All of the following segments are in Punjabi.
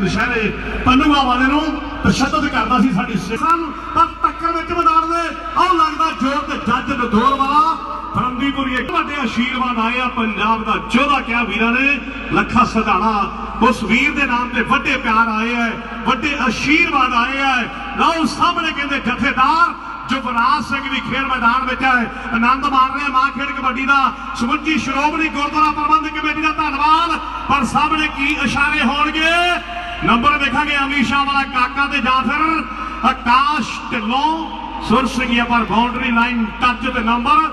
ਨਸ਼ਹਿਰੇ ਪੰਨੂਆ ਵਾਲੇ ਨੂੰ ਤਸ਼ੱਦਦ ਕਰਦਾ ਸੀ ਸਾਡੀ ਸਿੱਖਾਂ ਨੂੰ। ਪਰ ਟੱਕਰ ਵਿੱਚ ਮੈਦਾਨ ਦੇ, ਆਹ ਲੱਗਦਾ ਜੋਰ ਤੇ ਜੱਜ ਨਦੌਰ ਵਾਲਾ ਫਰੰਦੀਪੁਰੀ ਇੱਕ ਵੱਡੇ ਆਸ਼ੀਰਵਾਦ ਆਏ ਆ ਪੰਜਾਬ ਦਾ। ਜੋਧਾ ਕਿਹਾ ਵੀਰਾਂ ਨੇ ਲੱਖਾ ਸਧਾਣਾ ਉਸ ਵੀਰ ਦੇ ਨਾਮ ਤੇ ਵੱਡੇ ਪਿਆਰ ਆਏ ਆ, ਵੱਡੇ ਆਸ਼ੀਰਵਾਦ ਆਏ ਆ। ਲਓ ਸਾਹਮਣੇ ਕਹਿੰਦੇ ਜਥੇਦਾਰ ਜੁਗਰਾਜ ਸਿੰਘ ਵੀ ਖੇਡ ਮੈਦਾਨ ਵਿੱਚ ਹੈ ਆਨੰਦ ਮਾਣ ਰਿਹਾ ਮਾਂ ਖੇਡ ਕਬੱਡੀ ਦਾ। ਸਮੁੱਚੀ ਸ਼੍ਰੋਮਣੀ ਗੁਰਦੁਆਰਾ ਪ੍ਰਬੰਧਕ ਕਮੇਟੀ ਦਾ ਧੰਨਵਾਦ। ਪਰ ਸਾਹਮਣੇ ਕੀ ਇਸ਼ਾਰੇ ਹੋਣਗੇ? ਨੰਬਰ ਦੇਖਾਂਗੇ ਅਮੀਸ਼ਾ ਵਾਲਾ ਕਾਕਾ ਤੇ ਜਾਂ ਫਿਰ ਆਕਾਸ਼ ਢਿੱਲੋਂ। ਸੁਰ ਪਰ ਬਾਉਂਡਰੀ ਲਾਈਨ ਟੱਚ ਤੇ ਨੰਬਰ।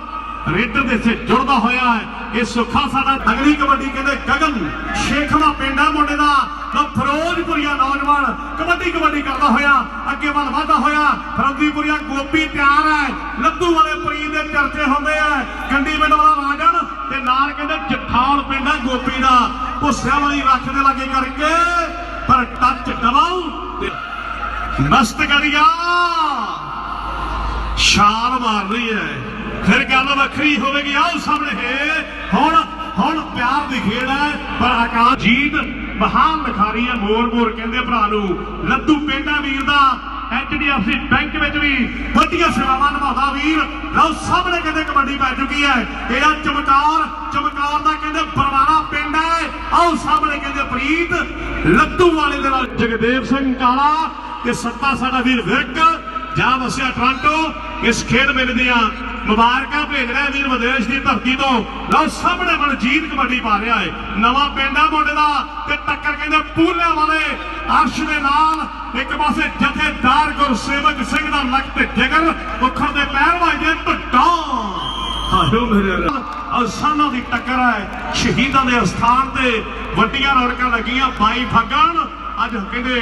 ਰੇਡਰ ਦੇ ਸੇ ਜੁੜਦਾ ਹੋਇਆ ਹੈ। ਇਹ ਸੁੱਖਾ ਸਾਡਾ ਅਗਲੀ ਕਬੱਡੀ ਕਹਿੰਦੇ ਗਗਨ ਸ਼ੇਖਵਾ ਪਿੰਡਾ ਮੁੰਡੇ ਦਾ। ਤਾਂ ਫਿਰੋਜ਼ਪੁਰੀਆ ਨੌਜਵਾਨ ਕਬੱਡੀ ਕਬੱਡੀ ਕਰਦਾ ਹੋਇਆ। ਅੱਗੇ ਵੱਲ ਵਧਦਾ ਹੋਇਆ। ਫਿਰੋਜ਼ਪੁਰੀਆ ਗੋਪੀ ਤਿਆਰ ਹੈ। ਲੱਦੂ ਵਾਲੇ ਪ੍ਰੀਤ ਦੇ ਚਰਚੇ ਹੁੰਦੇ ਆ। ਕੰਡੀ ਪਿੰਡ ਵਾਲਾ ਰਾਜਨ ਤੇ ਨਾਲ ਕਹਿੰਦੇ ਜਠਾਲ ਪਿੰਡਾ ਗੋਪੀ ਦਾ। ਭੁੱਸਿਆਂ ਵਾਲੀ ਰੱਖ ਦੇ ਲਾਗੇ ਕਰਕੇ। ਪਰ ਟੱਚ ਦਬਾਉ ਮਸਤ ਕਰੀਆ। ਛਾਲ ਮਾਰ ਰਹੀ ਹੈ। ਫਿਰ ਗੱਲ ਵੱਖਰੀ ਹੋਵੇਗੀ। ਆਓ ਸਾਹਮਣੇ ਹੈ। ਹੁਣ ਹੁਣ ਪਿਆਰ ਦੀ ਖੇਡ ਹੈ। ਪਰ ਆਕਾਸ਼ ਜੀਤ ਮਹਾਨ ਲਿਖਾਰੀ ਹੈ, ਮੋਰ ਮੋਰ ਕਹਿੰਦੇ ਭਰਾ ਨੂੰ। ਲੱਦੂ ਪਿੰਡਾ ਵੀਰ ਦਾ, ਐਚਡੀਐਫਸੀ ਬੈਂਕ ਵਿੱਚ ਵੀ ਵੱਡੀਆਂ ਸੇਵਾਵਾਂ ਨਿਭਾਉਂਦਾ ਵੀਰ। ਲਓ ਸਾਹਮਣੇ ਕਹਿੰਦੇ ਕਬੱਡੀ ਪੈ ਚੁੱਕੀ ਹੈ। ਇਹਦਾ ਚਮਕਾਰ ਚਮਕਾਰ ਦਾ ਕਹਿੰਦੇ ਬਰਵਾਲਾ ਪਿੰਡ ਹੈ। ਆਓ ਸਾਹਮਣੇ ਕਹਿੰਦੇ ਪ੍ਰੀਤ ਲੱਦੂ ਵਾਲੇ ਦੇ ਨਾਲ ਜਗਦੇਵ ਸਿੰਘ ਕਾਲਾ ਤੇ ਸੱਤਾ ਸਾਡਾ ਵੀਰ ਵਿਰਕ, ਜਾ ਵਸਿਆ ਟ੍ਰਾਂਟੋ, ਇਸ ਖੇਡ ਮੇਲੇ ਦੀਆਂ ਮੁਬਾਰਕਾਂ ਭੇਜ ਰਿਹਾ ਵੀਰ ਵਿਦੇਸ਼ ਦੀ ਧਰਤੀ ਤੋਂ। ਲਓ ਸਾਹਮਣੇ ਮਨਜੀਤ ਕਬੱਡੀ ਪਾ ਰਿਹਾ ਹੈ ਨਵਾਂ ਪਿੰਡਾ ਮੁੰਡੇ ਦਾ ਤੇ ਟੱਕਰ ਕਹਿੰਦੇ ਪੂਲਿਆਂ ਵਾਲੇ ਅਰਸ਼ ਦੇ ਨਾਲ ਇੱਕ ਪਾਸੇ ਜਥੇਦਾਰ ਗੁਰਸੇਵਕ ਸਿੰਘ ਦਾ ਲੱਕ ਜਿਗਰ ਉੱਖਰ ਦੇ ਪੈਰ ਵੱਜਦੇ ਟੁੱਟਾਂ ਹਾਇਓ ਮੇਰੇ ਅਸਾਨਾਂ ਦੀ ਟੱਕਰ ਹੈ। ਸ਼ਹੀਦਾਂ ਦੇ ਅਸਥਾਨ ਤੇ ਵੱਡੀਆਂ ਰੌਣਕਾਂ ਲੱਗੀਆਂ 22 ਫੱਗਣ। ਅੱਜ ਕਹਿੰਦੇ,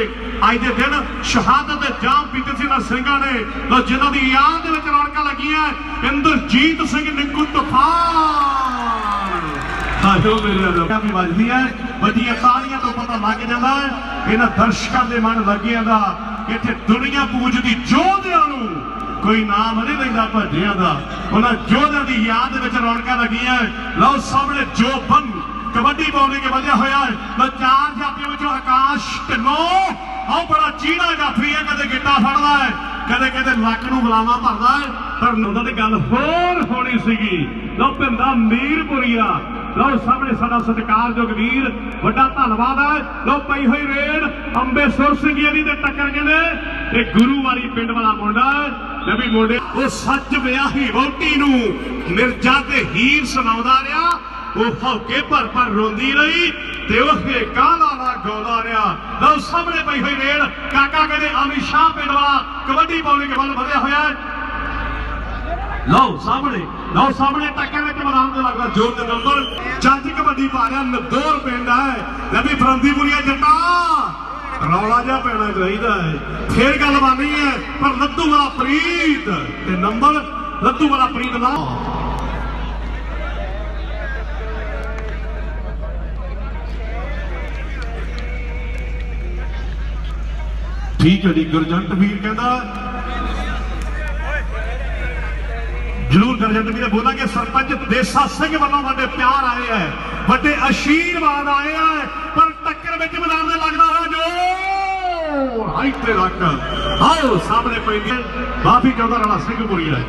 ਅੱਜ ਦੇ ਦਿਨ ਸ਼ਹਾਦਤ ਦੇ ਜਾਮ ਪੀਤੇ ਸੀ ਨਾ ਸਿੰਘਾਂ ਨੇ। ਲੋ ਜਿਨ੍ਹਾਂ ਦੀ ਯਾਦ ਦੇ ਵਿੱਚ ਰੌਣਕਾਂ ਲੱਗੀਆਂ ਇੰਦਰਜੀਤ ਸਿੰਘ ਨਿੱਕੂ ਤੂਫਾਨ। ਹਾਇਓ ਮੇਰੇ ਰੱਬਾ ਵੀ ਵੱਜਦੀਆਂ ਹੈ, ਵੱਡੀਆਂ ਤਾਲੀਆਂ ਤੋਂ ਪਤਾ ਲੱਗ ਜਾਂਦਾ ਇਹਨਾਂ ਦਰਸ਼ਕਾਂ ਦੇ ਮਨ ਲੱਗਿਆਂ ਦਾ, ਇੱਥੇ ਦੁਨੀਆ ਪੂਜਦੀ ਯੋਧਿਆਂ ਨੂੰ। ਕੋਈ ਨਾਮ ਨਹੀਂ ਲੈਂਦਾ ਭੱਜਿਆਂ ਦਾ। ਉਹਨਾਂ ਯੋਧਿਆਂ ਦੀ ਯਾਦ ਵਿੱਚ ਰੌਣਕਾਂ ਲੱਗੀਆਂ ਲਓ ਸਾਹਮਣੇ ਜੋ ਬੰਨ ਕਬੱਡੀ ਪਾਉਣੇ ਕੇ ਵਧਿਆ ਹੋਇਆ ਹੈ। ਲਓ ਚਾਰ ਜਾਤੀਆਂ ਵਿੱਚੋਂ ਆਕਾਸ਼ ਢਿੱਲੋਂ। ਆਹ ਬੜਾ ਚੀੜਾ ਜਾਫਰੀ ਹੈ ਕਦੇ ਗਿੱਟਾ ਫੜਦਾ ਹੈ, ਕਦੇ ਕਦੇ ਲੱਕ ਨੂੰ ਬੁਲਾਵਾ ਭਰਦਾ ਹੈ। ਪਰ ਉਹਨਾਂ ਦੀ ਗੱਲ ਹੋਰ ਹੋਣੀ ਸੀਗੀ। ਲਓ ਪਿੰਦਾ ਮੀਰਪੁਰੀਆ। ਲਓ ਸਾਹਮਣੇ ਸਾਡਾ ਸਤਿਕਾਰਯੋਗ ਵੀਰ, ਵੱਡਾ ਧੰਨਵਾਦ ਹੈ। ਲਓ ਪਈ ਹੋਈ ਰੇਡ ਅੰਬੇ ਸਿੰਘ ਜੀ ਦੇ ਟੱਕਰ ਕਹਿੰਦੇ ਤੇ ਗੁਰੂ ਵਾਲੀ ਪਿੰਡ ਵਾਲਾ ਮੁੰਡਾ ਨਬੀ ਮੁੰਡੇ ਉਹ ਸੱਚ ਵਿਆਹੀ ਵਹੁਟੀ ਨੂੰ ਮਿਰਜ਼ਾ ਤੇ ਹੀਰ ਸੁਣਾਉਂਦਾ ਰਿਹਾ। ਉਹ ਹੌਕੇ ਭਰ ਭਰ ਰੋਂਦੀ ਰਹੀ ਤੇ ਉਹ ਕਾਲਾ ਲਾ ਗਾਉਂਦਾ ਰਿਹਾ। ਲਓ ਸਾਹਮਣੇ ਪਈ ਹੋਈ ਰੇਡ ਕਾਕਾ ਕਹਿੰਦੇ ਅਮਿਤ ਸ਼ਾਹ ਪਿੰਡ ਕਬੱਡੀ ਪਾਉਣੇ ਵੱਲ ਵਧਿਆ ਹੋਇਆ ਲਓ ਸਾਹਮਣੇ ਲਓ ਸਾਹਮਣੇ ਟੱਕਰ ਵਿੱਚ ਮੈਦਾਨ ਦੇ ਲੱਗਦਾ ਜੋਰ ਦੇ ਨੰਬਰ। ਜੱਜ ਕਬੱਡੀ ਪਾ ਰਿਹਾ, ਨਦੌਰ ਪਿੰਡ ਹੈ। ਨਬੀ ਫਰੰਦੀਪੁਰੀਆ ਜੱਟਾ। ਰੌਲਾ ਜਿਹਾ ਪੈਣਾ ਚਾਹੀਦਾ ਹੈ। ਫੇਰ ਗੱਲ ਬਾਨੀ ਹੈ ਪਰ ਲੱਦੂ ਵਾਲਾ ਪ੍ਰੀਤ ਤੇ ਨੰਬਰ ਲੱਦੂ ਵਾਲਾ ਪ੍ਰੀਤ ਦਾ। ਠੀਕ ਹੈ ਜੀ, ਗੁਰਜੰਟ ਵੀਰ ਕਹਿੰਦਾ, ਜਰੂਰ ਗੁਰਜੰਟ ਵੀਰ ਬੋਲਾਂਗੇ, ਸਰਪੰਚ ਦੇਸਾ ਸਿੰਘ ਵੱਲੋਂ ਵੱਡੇ ਪਿਆਰ ਆਏ ਹੈ, ਵੱਡੇ ਆਸ਼ੀਰਵਾਦ ਆਏ ਹੈ, ਪਰ ਟੱਕਰ ਵਿੱਚ ਮੈਦਾਨ ਦੇ ਲੱਗਦਾ ਹੋਇਆ ਜੋ ਹਾਈ ਆਓ ਸਾਹਮਣੇ ਪੈਂਦੀ ਬਾਫੀ ਚੌਧਰ ਵਾਲਾ ਸਿੰਘਪੁਰੀ ਹੈ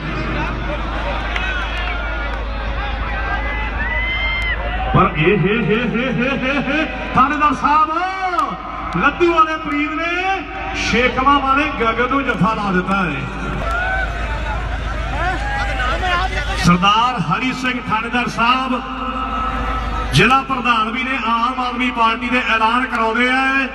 ਪਰ ਇਹ ਹੇ ਹੇ ਹੇ ਹੇ ਹੇ ਥਾਣੇਦਾਰ ਸਾਹਿਬ, ਲੱਦੂ ਵਾਲੇ ਪ੍ਰੀਤ ਨੇ ਸ਼ੇਖਵਾ ਵਾਲੇ ਗਗਨ ਨੂੰ ਜਫਾ ਲਾ ਦਿੱਤਾ ਹੈ। ਸਰਦਾਰ ਹਰੀ ਸਿੰਘ ਥਾਣੇਦਾਰ ਸਾਹਿਬ, ਜ਼ਿਲ੍ਹਾ ਪ੍ਰਧਾਨ ਵੀ ਨੇ, ਆਮ ਆਦਮੀ ਪਾਰਟੀ ਦੇ ਐਲਾਨ ਕਰਾਉਂਦੇ ਆ।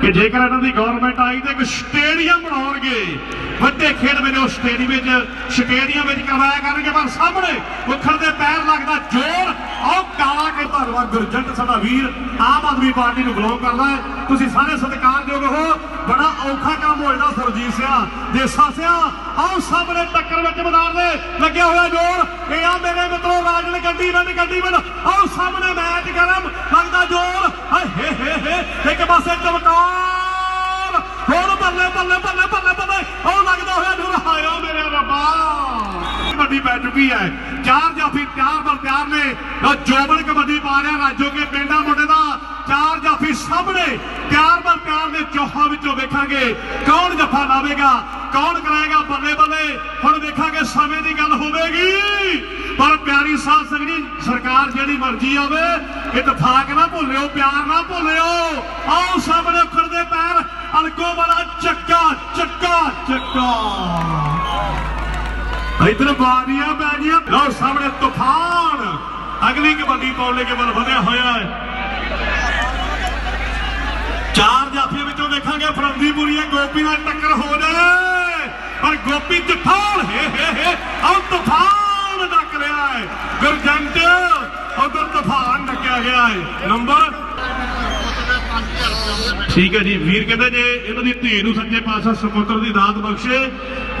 ਕਿ ਜੇਕਰ ਇਹਨਾਂ ਦੀ ਗਵਰਨਮੈਂਟ ਆਈ ਤੇ ਇੱਕ ਸਟੇਡੀਅਮ ਬਣਾਉਣਗੇ, ਵੱਡੇ ਖੇਡ ਮੇਲੇ ਉਸ ਸਟੇਡੀਅਮ ਵਿੱਚ ਸਟੇਡੀਅਮ ਵਿੱਚ ਕਰਵਾਇਆ ਕਰਨਗੇ, ਪਰ ਸਾਹਮਣੇ ਮੁਖਰ ਦੇ ਪੈਰ ਲੱਗਦਾ ਜ਼ੋਰ। ਆਹ ਕਾਲਾ ਕੇ ਧੰਨਵਾਦ, ਗੁਰਜੰਟ ਸਾਡਾ ਵੀਰ, ਆਮ ਆਦਮੀ ਪਾਰਟੀ ਨੂੰ ਬਿਲੋਂਗ ਕਰਦਾ ਹੈ। ਤੁਸੀਂ ਸਾਰੇ ਸਤਿਕਾਰਯੋਗ ਹੋ। ਬੜਾ ਔਖਾ ਕੰਮ ਹੋ ਜਾਂਦਾ ਸਰਜੀਤ ਸਿਆ, ਦੇਸਾ ਸਿਆ। ਆਓ ਸਾਹਮਣੇ ਟੱਕਰ ਵਿੱਚ ਮੈਦਾਨ ਦੇ ਲੱਗਿਆ ਹੋਇਆ ਜ਼ੋਰ। ਇਹ ਆ ਮੇਰੇ ਮਿੱਤਰੋ, ਰਾਜਨ, ਗੱਡੀ ਬੰਦ ਗੱਡੀ ਬੰਦ ਆਓ ਸਾਹਮਣੇ ਮੈਚ ਗਰਮ, ਲੱਗਦਾ ਜ਼ੋਰ। ਹਾਏ, ਹੇ ਹੇ ਹੇ, ਇੱਕ ਪਾਸੇ ਚਮਕਾਰ, ਹੋਰ ਬੱਲੇ ਬੱਲੇ ਬੱਲੇ ਬੱਲੇ ਬੱਲੇ, ਉਹ ਲੱਗਦਾ ਹੋਇਆ ਜ਼ੋਰ ਹਾਇਓ ਮੇਰੇ ਰੱਬਾ। ਕਬੱਡੀ ਪੈ ਚੁੱਕੀ ਹੈ। ਚਾਰ ਜਾਫੀ ਤਿਆਰ ਪਰ ਤਿਆਰ ਨੇ। ਉਹ ਜੋਬਨ ਕਬੱਡੀ ਪਾ ਰਿਹਾ ਰਾਜੋ ਕੇ ਪਿੰਡਾ ਮੁੰਡੇ ਦਾ ਚਾਰ ਜਾਫੀ ਸਾਹਮਣੇ ਤਿਆਰ ਬਰ ਤਿਆਰ ਵੇਖਾਂਗੇ ਕੌਣ ਜੱਫਾ ਲਾਵੇਗਾ, ਕੌਣ ਕਰਾਏਗਾ ਬੱਲੇ ਬੱਲੇ। ਹੁਣ ਵੇਖਾਂਗੇ ਸਮੇਂ ਦੀ ਗੱਲ ਹੋਵੇਗੀ। ਪਰ ਪਿਆਰੀ ਸਾਧ ਸੰਗਤ ਸਰਕਾਰ ਜਿਹੜੀ ਮਰਜ਼ੀ ਆਵੇ ਇਤਫਾਕ ਨਾ ਭੁੱਲਿਓ, ਪਿਆਰ ਨਾ ਭੁੱਲਿਓ। ਆਓ ਸਾਹਮਣੇ ਉਖੜਦੇ ਪੈਰ, ਅਲਕੋ ਵਾਲਾ ਚੱਕਾ ਚੱਕਾ ਚੱਕਾ। ਇਧਰ ਬਾਣੀਆਂ ਪੈ ਗਈਆਂ। ਲਓ ਸਾਹਮਣੇ ਤੂਫਾਨ। ਅਗਲੀ ਕਬੱਡੀ ਪਾਉਣ ਲਈ ਵੱਲ ਵਧਿਆ ਹੋਇਆ ਹੈ। ਚਾਰ ਜਾਫੀਆਂ ਵਿੱਚੋਂ ਦੇਖਾਂਗੇ ਫਰੰਦੀਪੁਰੀਆ ਗੋਪੀ ਨਾਲ ਟੱਕਰ ਹੋ ਜਾਏ। ਪਰ ਗੋਪੀ ਤੂਫਾਨ ਹੇ ਹੇ, ਹੈ ਆਹ ਤੂਫਾਨ। ਡੱਕ ਰਿਹਾ ਹੈ ਗੁਰਜੰਟ ਉਧਰ ਤੂਫਾਨ ਡੱਕਿਆ ਗਿਆ ਹੈ। ਨੰਬਰ? ਠੀਕ ਹੈ ਜੀ। ਵੀਰ ਕਹਿੰਦੇ ਜੇ ਇਹਨਾਂ ਦੀ ਧੀ ਨੂੰ ਸੱਚੇ ਪਾਤਸ਼ਾਹ ਸਮੁੰਦਰ ਦੀ ਦਾਤ ਬਖਸ਼ੇ,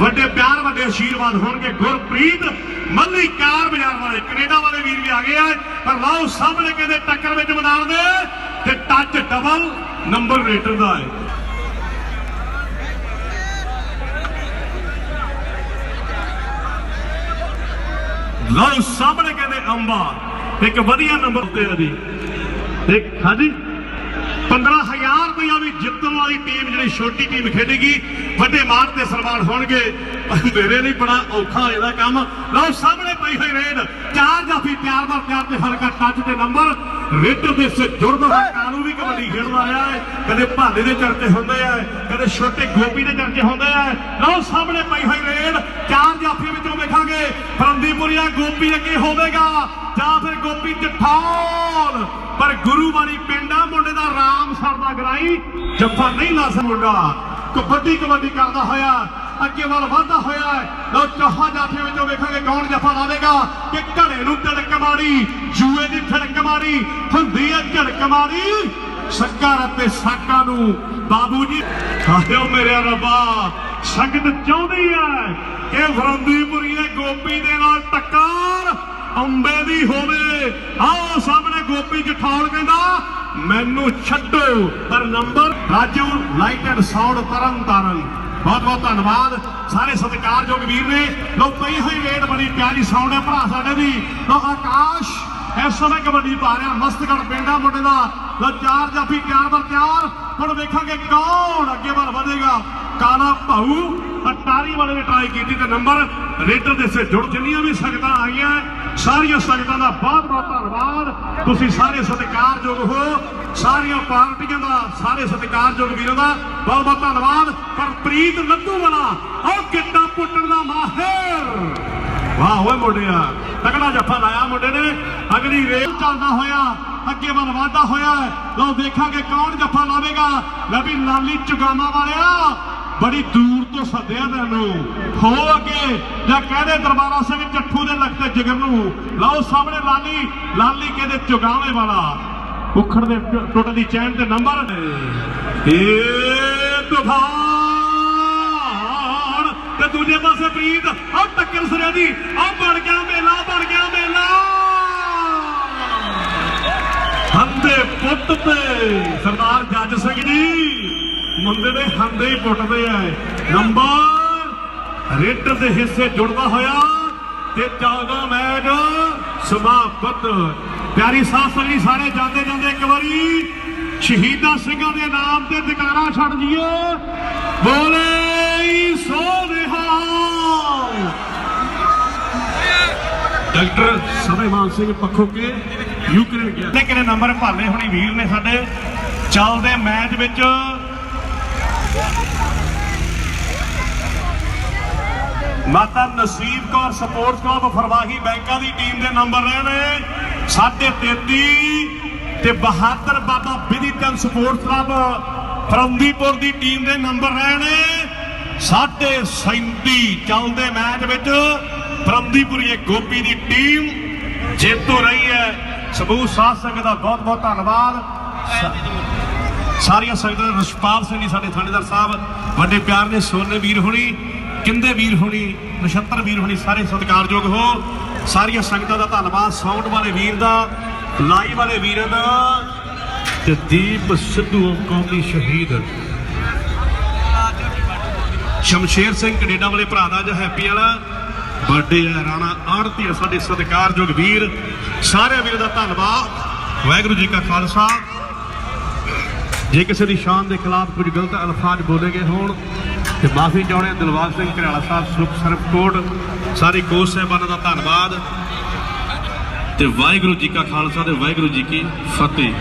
ਵੱਡੇ ਪਿਆਰ, ਵੱਡੇ ਆਸ਼ੀਰਵਾਦ ਹੋਣਗੇ। ਗੁਰਪ੍ਰੀਤ ਮੱਲੀ ਕਾਰ ਬਾਜ਼ਾਰ ਵਾਲੇ, ਕੈਨੇਡਾ ਵਾਲੇ ਵੀਰ ਵੀ ਆ ਗਏ ਆ। ਪਰ ਲਾਓ, ਸਾਹਮਣੇ ਕਹਿੰਦੇ ਟੱਕਰ ਵਿੱਚ ਮੈਦਾਨ ਦੇ ਤੇ ਟੱਚ ਡਬਲ ਨੰਬਰ ਰੇਟਰ ਦਾ ਹੈ। ਲਓ ਸਾਹਮਣੇ ਕਹਿੰਦੇ ਅੰਬਾ ਇੱਕ ਵਧੀਆ ਨੰਬਰ ਤੇ ਆ ਜੀ। ਇੱਕ ਹਾਂਜੀ? 15000 ਰੁਪਇਆ ਵੀ ਜਿੱਤਣ ਵਾਲੀ ਟੀਮ ਜਿਹੜੀ ਛੋਟੀ ਟੀਮ ਖੇਡੇਗੀ, ਵੱਡੇ ਮਾਰ ਤੇ ਸਨਮਾਨ ਹੋਣਗੇ। ਮੇਰੇ ਲਈ ਬੜਾ ਔਖਾ ਹੋ ਕੰਮ। ਲਓ, ਸਾਹਮਣੇ ਪਈ ਹੋਈ ਰੇਡ ਚਾਰ ਜਾਫੀ ਪਿਆਰ ਨਾਲ ਪਿਆਰ ਤੇ ਹਲਕਾ ਟੱਚ ਤੇ ਨੰਬਰ ਰੇਡਰ ਦੇ ਜੁੜਦਾ ਹੋਇਆ ਕਾਲੂ ਵੀ ਕਬੱਡੀ ਖੇਡਦਾ ਆਇਆ ਹੈ। ਕਦੇ ਭਾਲੇ ਦੇ ਚਰਚੇ ਹੁੰਦੇ ਆ, ਕਦੇ ਛੋਟੇ ਗੋਪੀ ਦੇ ਚਰਚੇ ਹੁੰਦੇ ਆ। ਲਓ, ਸਾਹਮਣੇ ਪਈ ਹੋਈ ਰੇਡ ਚਾਰ ਜਾਫੀ ਵਿੱਚੋਂ ਵੇਖਾਂਗੇ। ਫਰੰਦੀਪੁਰੀਆ ਗੋਪੀ ਅੱਗੇ ਹੋਵੇਗਾ, ਜਾਂ ਫਿਰ ਗੋਪੀ ਜਠੌਲ। ਪਰ ਗੁਰੂ ਵਾਲੀ ਪਿੰਡਾ ਮੁੰਡੇ ਦਾ ਰਾਮ ਸਰ ਦਾ ਗਰਾਈ, ਜੱਫਾ ਨਹੀਂ ਲਾ ਸਕਦਾ ਕਬੱਡੀ ਕਬੱਡੀ ਕਰਦਾ ਹੋਇਆ, ਅੱਗੇ ਵੱਲ ਵਧਦਾ ਹੋਇਆ ਹੈ। ਲਓ, ਚਾਹਾਂ ਵਿੱਚੋਂ ਵੇਖਾਂਗੇ ਕੌਣ ਜੱਫਾ ਲਾਵੇਗਾ ਕਿ ਘੜੇ ਨੂੰ ਧੜਕ ਮਾਰੀ, ਜੂਏ ਦੀ ਧੜਕ ਮਾਰੀ, ਹੁੰਦੀ ਹੈ ਝੜਕ ਮਾਰੀ। ਸ਼ੱਕਰ ਅਤੇ ਸਾਕਾ ਨੂੰ ਬਾਬੂ ਜੀ, ਆਇਓ ਮੇਰੇ ਰੱਬਾ। ਸੰਗਤ ਚਾਹੁੰਦੀ ਹੈ ਕਿ ਫਰੰਦੀਪੁਰੀ ਦੇ ਗੋਪੀ ਦੇ ਨਾਲ ਟੱਕਰ ਅੰਬੇ ਦੀ ਹੋਵੇ। ਆਓ ਸਾਹਮਣੇ ਗੋਪੀ ਜਠੌਲ ਕਹਿੰਦਾ, ਮੈਨੂੰ ਛੱਡੋ ਪਰ number Raju light and sound Tarn Taran ਬਹੁਤ ਬਹੁਤ ਧੰਨਵਾਦ। ਸਾਰੇ ਸਤਿਕਾਰਯੋਗ ਵੀਰ ਨੇ। ਲੋ ਪਈ ਹੋਈ ਰੇਡ ਬੜੀ ਪਿਆਰੀ ਸਾਊਂਡ ਹੈ ਭਰਾ ਸਾਡੇ ਦੀ। ਲੋ ਆਕਾਸ਼ ਇਸ ਸਮੇਂ ਕਬੱਡੀ ਪਾ ਰਿਹਾ ਮਸਤਗੜ ਪਿੰਡਾ ਮੁੰਡੇ ਦਾ। ਲੋ ਚਾਰ ਜਾਫੀ ਤਿਆਰ ਬਰ ਤਿਆਰ। ਹੁਣ ਵੇਖਾਂਗੇ ਕੌਣ ਅੱਗੇ ਵੱਲ ਵਧੇਗਾ। ਕਾਲਾ ਭਾਊ, ਅਟਾਰੀ ਵਾਲੇ ਨੇ ਟਰਾਈ ਕੀਤੀ ਤੇ ਨੰਬਰ ਰੇਡਰ ਦੇ ਸੇ ਜੁੜ ਜਿੰਨੀਆਂ ਵੀ ਸੰਗਤਾਂ ਆਈਆਂ, ਸਾਰੀਆਂ ਸੰਗਤਾਂ ਦਾ ਬਹੁਤ ਬਹੁਤ ਧੰਨਵਾਦ। ਤੁਸੀਂ ਸਾਰੇ ਸਤਿਕਾਰਯੋਗ ਹੋ, ਸਾਰੀਆਂ ਪਾਰਟੀਆਂ ਦਾ, ਸਾਰੇ ਸਤਿਕਾਰਯੋਗ ਵੀਰਾਂ ਦਾ ਬਹੁਤ ਬਹੁਤ ਧੰਨਵਾਦ। ਪਰ ਪ੍ਰੀਤ ਵਾਲਾ ਉਹ ਕਿੱਟਾ ਪੁੱਟਣ ਦਾ ਮਾਹਿਰ। ਵਾਹ ਓਏ ਮੁੰਡਿਆ, ਤਕੜਾ ਜੱਫਾ ਲਾਇਆ ਮੁੰਡੇ ਨੇ। ਅਗਲੀ ਰੇਲ ਚੱਲਦਾ ਹੋਇਆ, ਅੱਗੇ ਵੱਲ ਵਾਧਾ ਹੋਇਆ। ਲਓ ਦੇਖਾਂਗੇ ਕੌਣ ਜੱਫਾ ਲਾਵੇਗਾ। ਲੈ ਵੀ ਲਾਲੀ ਚੁਗਾਮਾ ਵਾਲਿਆ। ਬੜੀ ਦੂਰ ਤੋਂ ਸੱਦਿਆ ਤੈਨੂੰ। ਹੋ ਅੱਗੇ, ਜਾਂ ਕਹਦੇ ਦਰਬਾਰਾ ਸਿੰਘ ਚੱਠੂ ਦੇ ਲਖਤੇ ਜਿਗਰ ਨੂੰ। ਲਓ ਸਾਹਮਣੇ ਲਾਲੀ ਲਾਲੀ ਕਹਿੰਦੇ ਚੁਗਾਵੇਂ ਵਾਲਾ। ਉਖੜ ਦੇ ਟੁ- ਟੁੱਟਦੀ ਚੈਨ ਤੇ ਨੰਬਰ। ਏ ਤੂਫਾਨ ਤੇ ਦੂਜੇ ਪਾਸੇ ਪ੍ਰੀਤ ਆ ਟੱਕਰ ਸਿਰੇ ਦੀ। ਆ ਬਣ ਗਿਆ ਮੇਲਾ, ਬਣ ਗਿਆ ਮੇਲਾ। ਹੰਦੇ ਪੁੱਟ ਤੇ ਸਰਦਾਰ ਜੱਜ ਸਿੰਘ ਜੀ। ਮੁੰਡੇ ਦੇ ਹੰਦੇ ਹੀ ਪੁੱਟਦੇ ਆ ਨੰਬਰ ਰੇਡਰ ਦੇ ਹਿੱਸੇ ਜੁੜਦਾ ਹੋਇਆ ਤੇ 14 ਮੈਚ ਸਮਾਪਤ। ਪਿਆਰੀ ਸਾਧ ਸੰਗਤ ਸਾਰੇ ਜਾਂਦੇ ਜਾਂਦੇ ਇੱਕ ਵਾਰੀ ਸ਼ਹੀਦਾਂ ਸਿੰਘਾਂ ਦੇ ਨਾਮ ਤੇ ਜਕਾਰਾ ਛੱਡ ਜੀਏ ਬੋਲੇ ਸੋ ਨਿਹਾਲ ਡਾਕਟਰ ਸਭੇਮਾਨ ਸਿੰਘ ਪੱਖੋ ਕੇ ਯੂਕਰੇਨ ਗਿਆ। ਤੇ ਕਿਨੇ ਨੰਬਰ ਭਾਲੇ ਹੁਣੀ ਵੀਰ ਨੇ ਸਾਡੇ? ਚੱਲਦੇ ਮੈਚ ਵਿੱਚ ਮਾਤਾ ਨਸੀਬ ਕੌਰ ਸਪੋਰਟਸ ਕਲੱਬ ਫਰਵਾਹੀ ਬੈਂਕਾਂ ਦੀ ਟੀਮ ਦੇ ਨੰਬਰ ਰਹੇ ਨੇ ਸਾਢੇ 33 ਤੇ ਬਹਾਦਰ ਬਾਬਾ ਵਿਧੀਤਨ ਸਪੋਰਟਸ ਕਲੱਬ ਫਰੰਦੀਪੁਰ ਦੀ ਟੀਮ ਦੇ ਨੰਬਰ ਰਹੇ ਨੇ 37 ਚੱਲਦੇ ਮੈਚ ਵਿੱਚ ਫਰੰਦੀਪੁਰੀ ਗੋਪੀ ਦੀ ਟੀਮ ਜੇਤੂ ਰਹੀ ਹੈ। ਸਬੂਤ ਸਾਧ ਸੰਗਤ ਦਾ ਬਹੁਤ ਬਹੁਤ ਧੰਨਵਾਦ। ਸਾਰੀਆਂ ਸੰਗਤਾਂ ਰਸ਼ਪਾਲ ਸਿੰਘ ਜੀ ਸਾਡੇ ਥਾਣੇਦਾਰ ਸਾਹਿਬ, ਵੱਡੇ ਪਿਆਰ ਨੇ ਸੋਨੇ ਵੀਰ ਹੋਣੀ, ਕਿੰਦੇ ਵੀਰ ਹੋਣੀ, ਨਛੱਤਰ ਵੀਰ ਹੋਣੀ, ਸਾਰੇ ਸਤਿਕਾਰਯੋਗ ਹੋ। ਸਾਰੀਆਂ ਸੰਗਤਾਂ ਦਾ ਧੰਨਵਾਦ ਸਾਊਂਡ ਵਾਲੇ ਵੀਰ ਦਾ, ਲਾਈਵ ਵਾਲੇ ਵੀਰਾਂ ਦਾ। ਤੇ ਦੀਪ ਸਿੱਧੂ ਕੌਮੀ ਸ਼ਹੀਦ। ਸ਼ਮਸ਼ੇਰ ਸਿੰਘ ਕੈਨੇਡਾ ਵਾਲੇ ਭਰਾ ਦਾ ਜਾਂ ਹੈਪੀ ਵਾਲਾ। ਬਰਥਡੇ ਹੈ ਰਾਣਾ ਆੜਤੀ ਸਾਡੇ ਸਤਿਕਾਰਯੋਗ ਵੀਰ। ਸਾਰੇ ਵੀਰਾਂ ਦਾ ਧੰਨਵਾਦ। ਵਾਹਿਗੁਰੂ ਜੀ ਕਾ ਖਾਲਸਾ। ਜੇ ਕਿਸੇ ਦੀ ਸ਼ਾਨ ਦੇ ਖਿਲਾਫ ਕੁਝ ਗਲਤ ਅਲਫਾਜ਼ ਬੋਲੇ ਗਏ ਹੋਣ, ਤੇ ਮਾਫੀ ਚਾਹੁੰਦੇ ਹਾਂ ਦਿਲਬਾਗ ਸਿੰਘ ਘਰਿਆਲਾ ਸਾਹਿਬ, ਸੁਖ ਸਰਪਕੋਟ ਸਾਰੇ ਕੋਚ ਸਾਹਿਬਾਨਾਂ ਦਾ ਧੰਨਵਾਦ। ਤੇ ਵਾਹਿਗੁਰੂ ਜੀ ਕਾ ਖਾਲਸਾ ਤੇ ਵਾਹਿਗੁਰੂ ਜੀ ਕੀ ਫਤਿਹ।